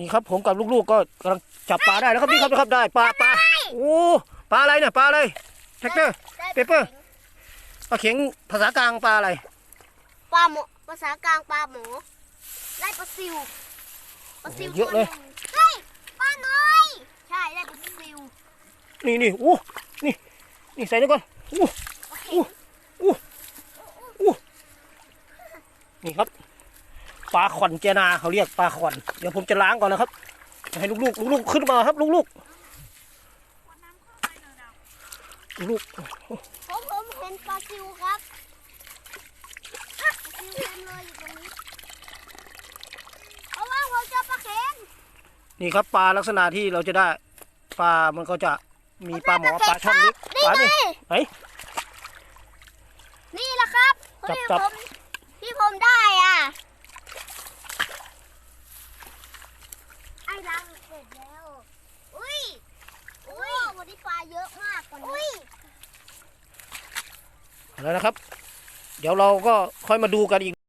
นี่ครับผมกับลูกๆก็กำลังจับปลาได้แล้วครับนี่ครับนะครับได้ปลาปลาโอ้ปลาอะไรเนี่ยปลาอะไรแท็กเตอร์ได้เปเปอร์ปลาเข็งภาษากลางปลาอะไรปลาหมอภาษากลางปลาหมอได้ปลาซิวปลาซิวเยอะเลยตัวหนึ่งเฮ้ยปลาน้อยใช่ได้ปลาซิวนี่นี่อู้นี่นี่ใส่ด้วยก่อนอู้ปลาเข็อู้งนี่ครับ ปลาขอนเจนาเขาเรียกปลาขอน เดี๋ยวผมจะล้างก่อนนะครับให้ลูกๆลูกๆขึ้นมาครับ ลูกๆลูกผมผมเห็นปลาซิวครับอะปลาซิวเต็มเลยอยู่ตรงนี้เพราะว่าผมเจอปลาเข็งๆนี่ครับปลาลักษณะที่เราจะได้ปลามันก็จะมีปลาหมอปลาช่อนเล็กปลานี่นี่ไงไหนนี่แหละครับจับที่จับ ผมที่ผมได้อะไอ้รังเสร็จแล้ว อุ้ย อุ้ยวันนี้ปลาเยอะมากกว่านี้แล้วนะครับ เดี๋ยวเราก็ค่อยมาดูกันอีก